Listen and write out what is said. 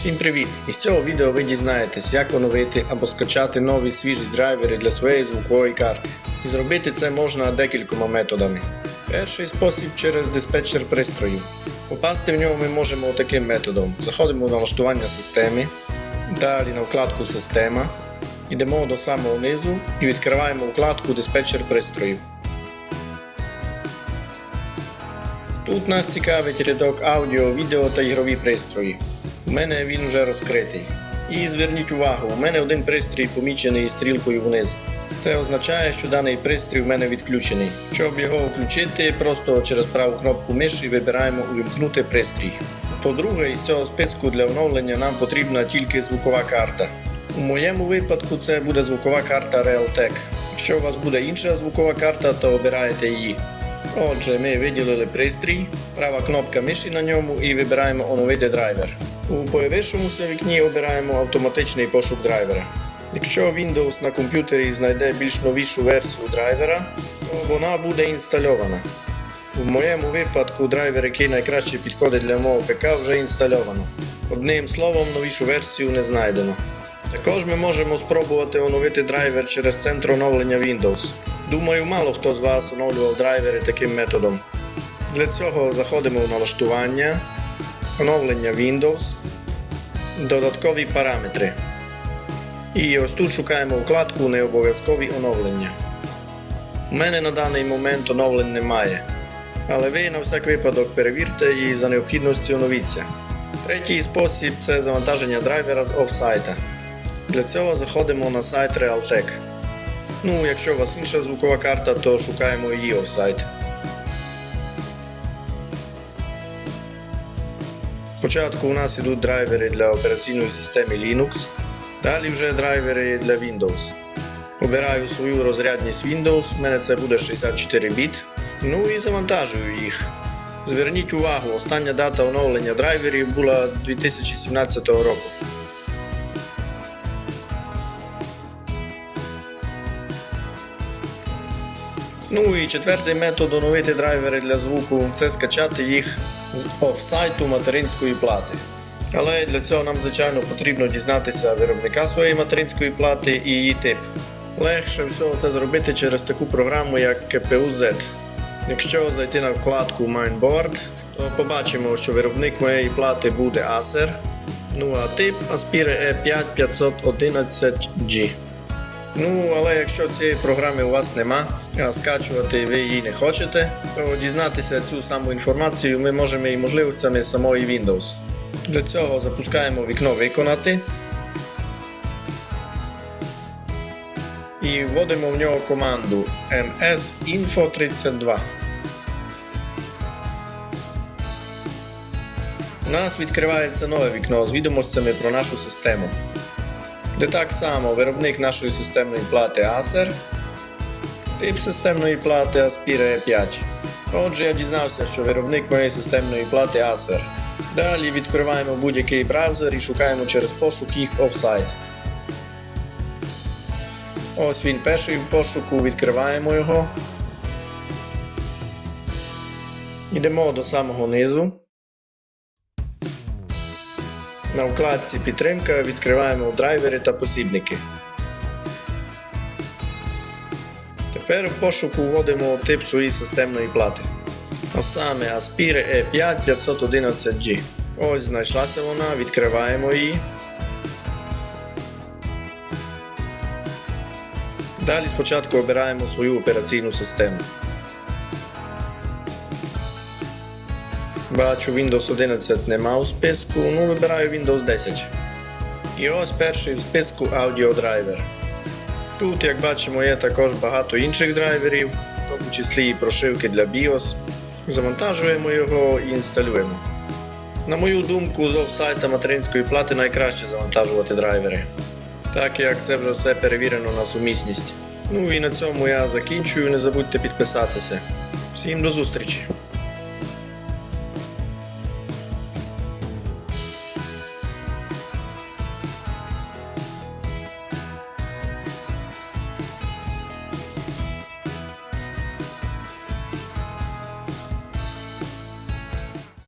Всім привіт! Із цього відео ви дізнаєтесь, як оновити або скачати нові свіжі драйвери для своєї звукової карти. І зробити це можна декількома методами. Перший спосіб через диспетчер пристроїв. Попасти в нього ми можемо таким методом. Заходимо в налаштування системи, далі на вкладку Система, йдемо до самого низу і відкриваємо вкладку Диспетчер пристроїв. Тут нас цікавить рядок аудіо, відео та ігрові пристрої. У мене він вже розкритий. І зверніть увагу, у мене один пристрій помічений стрілкою вниз. Це означає, що даний пристрій в мене відключений. Щоб його включити, просто через праву кнопку миші вибираємо Увімкнути пристрій. По-друге, із цього списку для оновлення нам потрібна тільки звукова карта. У моєму випадку це буде звукова карта Realtek. Якщо у вас буде інша звукова карта, то обираєте її. Отже, ми виділили пристрій, права кнопка миші на ньому і вибираємо оновити драйвер. У появившомуся вікні обираємо автоматичний пошук драйвера. Якщо Windows на комп'ютері знайде більш новішу версію драйвера, то вона буде інстальована. В моєму випадку драйвер, який найкраще підходить для мого ПК, вже інстальовано. Одним словом, новішу версію не знайдено. Також ми можемо спробувати оновити драйвер через центр оновлення Windows. Думаю, мало хто з вас оновлював драйвери таким методом. Для цього заходимо в налаштування, оновлення Windows, додаткові параметри. І ось тут шукаємо вкладку Необов'язкові оновлення. У мене на даний момент оновлень немає. Але ви на всяк випадок перевірте і за необхідності оновіться. Третій спосіб це завантаження драйвера з офсайта. Для цього заходимо на сайт Realtek. Ну, якщо у вас інша звукова карта, то шукаємо її офсайт. Спочатку у нас йдуть драйвери для операційної системи Linux, далі вже драйвери для Windows. Обираю свою розрядність Windows, у мене це буде 64 біт. Ну і завантажую їх. Зверніть увагу, остання дата оновлення драйверів була 2017 року. Ну і четвертий метод оновити драйвери для звуку це скачати їх з офсайту материнської плати. Але для цього нам, звичайно, потрібно дізнатися виробника своєї материнської плати і її тип. Легше всього це зробити через таку програму, як KPU-Z. Якщо зайти на вкладку Mainboard, то побачимо, що виробник моєї плати буде Acer. Ну а тип Aspire E5 511G. Ну, але якщо цієї програми у вас нема, а скачувати ви її не хочете, то дізнатися цю саму інформацію ми можемо і можливостями самої Windows. Для цього запускаємо вікно Виконати і вводимо в нього команду msinfo32. У нас відкривається нове вікно з відомостями про нашу систему де так само виробник нашої системної плати Acer, тип системної плати Aspire 5. Отже, я дізнався, що виробник моєї системної плати Acer. Далі відкриваємо будь-який браузер і шукаємо через пошук їх офсайт. Ось він перший в пошуку, відкриваємо його. Йдемо до самого низу. На вкладці Підтримка відкриваємо драйвери та посібники. Тепер в пошуку вводимо тип своєї системної плати. А саме Aspire E5 511G. Ось знайшлася вона, відкриваємо її. Далі спочатку обираємо свою операційну систему. Бачу Windows 11 нема у списку, ну вибираю Windows 10. І ось перший в списку аудіодрайвер. Тут, як бачимо, є також багато інших драйверів, в тому числі і прошивки для BIOS. Завантажуємо його і інсталюємо. На мою думку, з офсайта материнської плати найкраще завантажувати драйвери, так як це вже все перевірено на сумісність. Ну і на цьому я закінчую. Не забудьте підписатися. Всім до зустрічі!